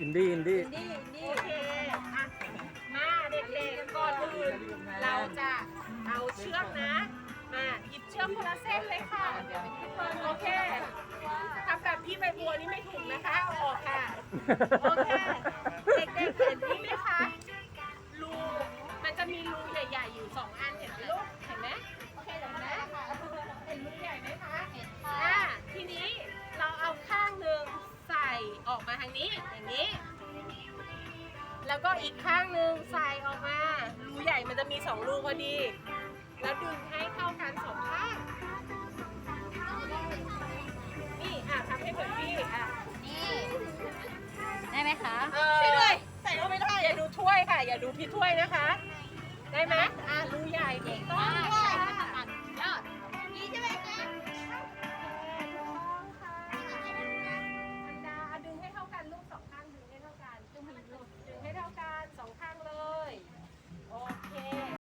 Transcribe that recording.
อินดี้อินดี้อินดี้อินดี้โอเคอะมาเด็กๆก่อนอื่นเราจะเอาเชือกนะมาหยิบเชือกคนละเส้นเลยค่ะโอเคทำแบบพี่ใบบัวนี่ไม่ถูกนะคะเอาออกค่ะโอเคเด็กๆเห็นนี่ไหมคะรูมันจะมีรูใหญ่ ๆ อยู่สองอันเห็นไหมลูกเห็นไหม ออกมาทางนี้อย่างนี้ แล้วก็อีกข้างหนึ่งใส่ออกมา รูใหญ่มันจะมีสองรูพอดี แล้วดึงให้เข้ากันสองข้าง นี่อะทำให้เหมือนพี่อะ นี่ได้ไหมคะเออ ช่วยด้วย ใส่เข้าไม่ได้ อย่าดูถ้วยค่ะ อย่าดูพี่ถ้วยนะคะ ได้ไหมอะรูใหญ่ถูกต้องค่ะ